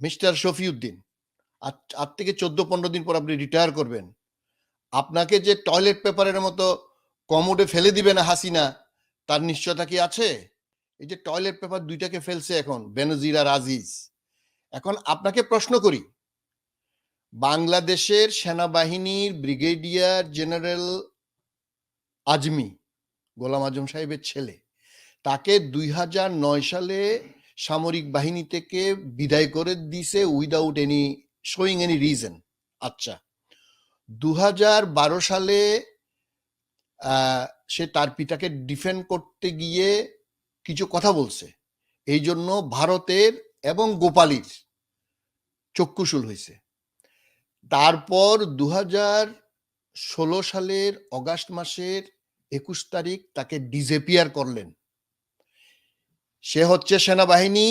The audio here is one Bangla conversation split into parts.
মিস্টার শফিউদ্দিন, আজ থেকে চোদ্দ পনেরো দিন পর আপনি রিটায়ার করবেন। আপনাকে যে টয়লেট পেপারের মতো কমোডে ফেলে দিবে না হাসিনা, তার নিশ্চয়তা কি আছে? এই যে টয়লেট পেপার দুইটাকে ফেলছে এখন, বেনজির আর আজিজ। এখন আপনাকে প্রশ্ন করি, বাংলাদেশের সেনাবাহিনীর ব্রিগেডিয়ার জেনারেল আজমি, গোলাম আজম সাহেবের ছেলে, তাকে দুই হাজার নয় সালে সামরিক বাহিনী থেকে বিদায় করে দিছে without any showing any reason আচ্ছা দু বারো সালে সে তার পিতাকে ডিফেন্ড করতে গিয়ে কিছু কথা বলছে। এই জন্য ভারতের এবং গোপালীর চক্ষুশুল হয়েছে। তারপর দু ষোলো সালের অগাস্ট মাসের একুশ তারিখ তাকে ডিজেপিয়ার করলেন। সে হচ্ছে সেনাবাহিনী,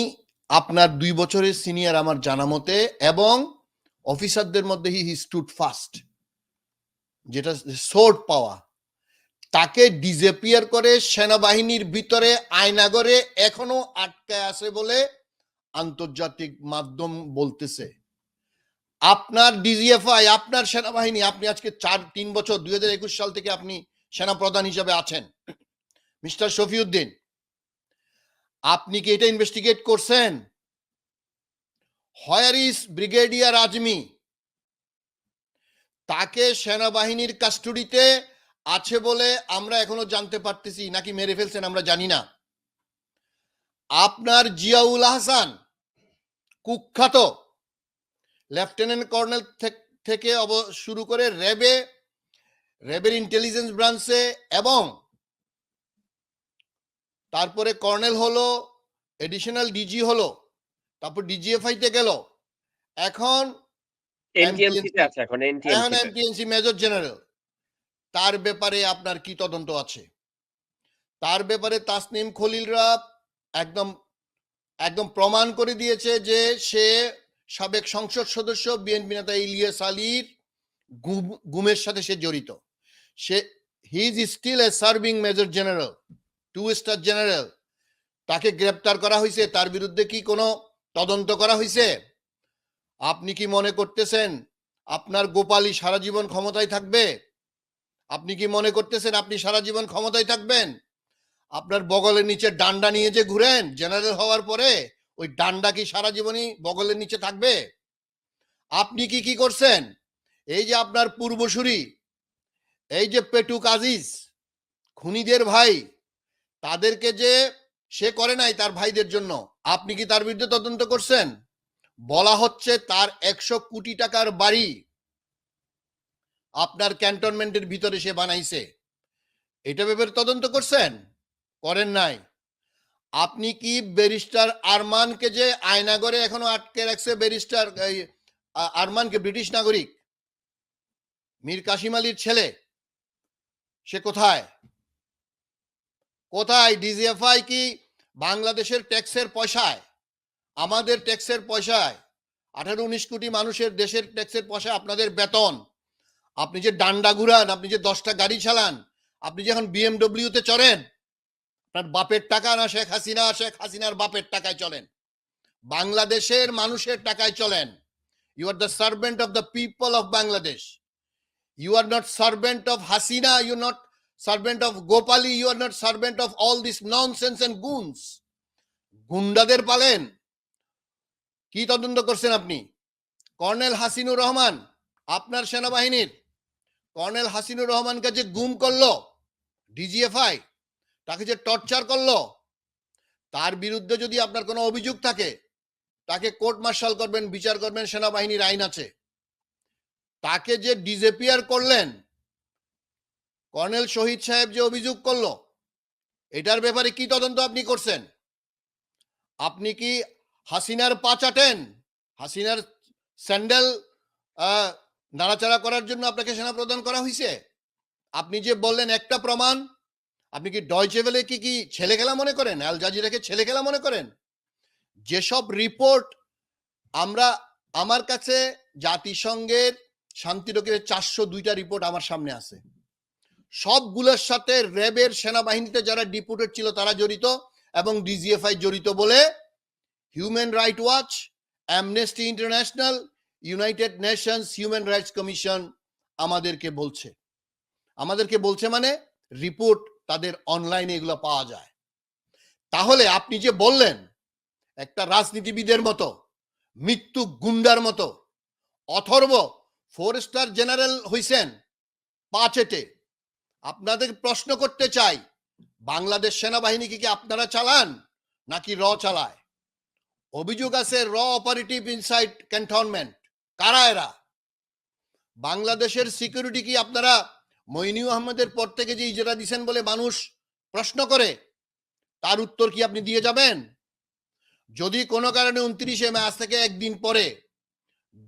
আপনার দুই বছরের সিনিয়র আমার জানা মতে, এবং অফিসারদের মধ্যে হি স্টুড ফাস্ট যেটা সোর্ট পাওয়া। তাকে ডিজেপিয়ার করে সেনাবাহিনীর ভিতরে, আয়নাগরে এখনও আটকায় আছে বলে আন্তর্জাতিক মাধ্যম বলতেছে। আপনার ডিজিএফআই আপনার সেনাবাহিনী, আপনি আজকে চার, তিন বছর, দুই হাজার একুশ সাল থেকে আপনি সেনাপ্রধান হিসাবে আছেন। মিস্টার শফিউদ্দিন আপনি কি এটা ইনভেস্টিগেট করছেন? হোয়ার ব্রিগেডিয়ার আজমি তাকে সেনাবাহিনীর কাস্টডিতে আছে বলে আমরা এখনও জানতে পারতেছি, নাকি মেরে ফেলছেন আমরা জানি না। আপনার জিয়াউল হাসান কুখ্যাত লেফটেন্যান্ট কর্নেল থেকে শুরু করে র্যাবে, র্যাবের ইন্টেলিজেন্স ব্রাঞ্চে এবং তারপরে কর্নেল হলো এডিশনাল ডিজি হলো তারপর ডিজিএফআই তে গেল। এখন এখন এমটিএনসি মেজর জেনারেল তার ব্যাপারে আপনার কি তদন্ত আছে? তার ব্যাপারে তাসনিম খলিলরা একদম একদম প্রমাণ করে দিয়েছে যে সে সাবেক সংসদ সদস্য বিএনপি নেতা ইলিয়াস আলীর গুম- গুমের সাথে সে জড়িত। সে he is still a serving major general two star general. তাকে গ্রেপ্তার করা হয়েছে তার বিরুদ্ধে কি কোনো তদন্ত করা হয়েছে আপনি কি মনে করতেছেন আপনার গোপালী সারা জীবন ক্ষমতায় থাকবে? আপনি কি মনে করতেছেন আপনি সারা জীবন ক্ষমতায় থাকবেন? আপনার বগলের নিচে ডান্ডা নিয়ে যে ঘুরেন জেনারেল হওয়ার পরে, ওই ডান্ডা কি সারা জীবনই বগলের নিচে থাকবে? আপনি কি কি করছেন? এই যে আপনার পূর্বসূরি, এই যে পেটুক আজিজ, খুনিদের ভাই তাদেরকে যে সে করে নাই তার ভাইদের জন্য, আপনি কি তার বিরুদ্ধে তদন্ত করছেন? বলা হচ্ছে তার একশো কোটি টাকার বাড়ি আপনার ক্যান্টনমেন্টের ভিতরে সে বানাইছে। এটা ব্যাপারে তদন্ত করছেন? করেন নাই। আপনি কি ব্যারিস্টার আরমানকে যে আয়নাগরে এখনও আটকে রাখছে ব্যারিস্টার আরমানকে ব্রিটিশ নাগরিক? মীর কাশিম আলীর ছেলে, সে কোথায়? কোথায়? ডিজিএফআই কি বাংলাদেশের ট্যাক্সের পয়সায়? আমাদের ট্যাক্সের পয়সায়। আঠারো, উনিশ কোটি মানুষের দেশের ট্যাক্সের পয়সা আপনাদের বেতন। আপনি যে ডান্ডা ঘুরান, আপনি যে দশটা গাড়ি চালান, আপনি যখন বিএমডব্লিউ তে চড়েন, আপনার বাপের টাকা না শেখ হাসিনা, শেখ হাসিনার বাপের টাকায় চলেন। বাংলাদেশের মানুষের টাকায় চলেন। You are the servant of the people of Bangladesh you are not servant of Hasina you not servant of Gopali you are not servant of all this nonsense and goons গুন্ডাদের পালেন। কি তদন্ত করছেন আপনি? কর্নেল হাসিনুর রহমান, আপনার সেনাবাহিনীর। কর্নেল হাসিনুর রহমানকে যে গুম করল, ডিজিএফআই, তাকে যে টর্চার করল, তার বিরুদ্ধে যদি আপনার কোনো অভিযোগ থাকে, তাকে কোর্ট মার্শাল করবেন, বিচার করবেন, সেনাবাহিনীর আইন আছে। তাকে যে ডিজেপিয়ার করলেন কর্নেল শহীদ সাহেব যে অভিযোগ করল, এটার ব্যাপারে কি তদন্ত আপনি করছেন? আপনি কি হাসিনার পা চাটেন? হাসিনার স্যান্ডেল নাড়াচাড়া করার জন্য আপনাকে সেনা প্রদান করা হয়েছে আপনি যে বললেন একটা প্রমাণ, আপনি কি ডয়চেভেলে কি কি ছেলে খেলা মনে করেন? আল জাজিরাকে ছেলে খেলা মনে করেন? যেসব রিপোর্ট আমরা, আমার কাছে জাতিসংঘের শান্তিরক্ষের চারশো দুইটা রিপোর্ট আমার সামনে আছে। সবগুলোর সাথে র্যাবের সেনাবাহিনীতে যারা ডিপুটেড ছিল তারা জড়িত এবং ডিজিএফআই জড়িত বলে human right watch Amnesty International United Nations human rights commission আমাদেরকে বলছে। আমাদেরকে বলছে মানে রিপোর্ট তাদের অনলাইনে এগুলো পাওয়া যায়। তাহলে আপনি যে বললেন, একটা রাজনীতিবিদের মতো, মৃত্যু গুন্ডার মতো, অথর্ব ফোর স্টার জেনারেল হইছেন, পাঁচেটে আপনাদের প্রশ্ন করতে চাই, বাংলাদেশ সেনাবাহিনীকে কি আপনারা চালান, নাকি র চালায়? অভিযোগ আছে র অপারেটিভ ইনসাইড ক্যান্টনমেন্ট কারা এরা? বাংলাদেশের সিকিউরিটি কি আপনারা মইনিউ আহমেদের পর থেকে যে ইজারা দিছেন বলে মানুষ প্রশ্ন করে, তার উত্তর কি আপনি দিয়ে যাবেন? যদি কোনো কারণে উনত্রিশে মে আজ থেকে একদিন পরে,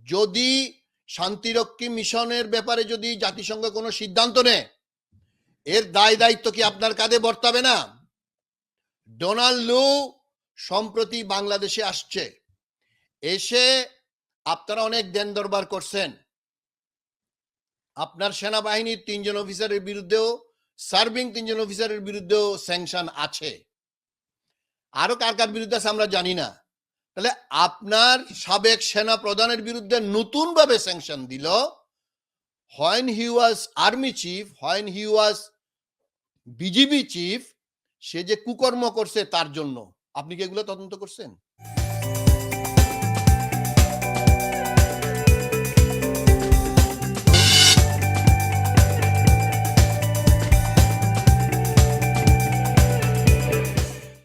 যদি শান্তিরক্ষী মিশনের ব্যাপারে যদি জাতিসংঘ কোনো সিদ্ধান্ত নেয় এর দায় দায়িত্ব কি আপনার কাঁধে বর্তাবে না? ডোনাল্ড লু সম্প্রতি বাংলাদেশে আসছে। এসে আপনারা অনেক দেন দরবার করছেন। আপনার সেনাবাহিনীর তিনজন অফিসারের বিরুদ্ধেও সার্ভিং তিনজন অফিসারের বিরুদ্ধেও স্যাংশন আছে। আরও কার কার বিরুদ্ধে আছে আমরা জানি না। তাহলে আপনার সাবেক সেনা প্রধানের বিরুদ্ধে নতুন ভাবে স্যাংশন দিল when he was army chief when he was BGB chief সে যে কুকর্ম করছে তার জন্য। আপনি কি এগুলো তদন্ত করছেন?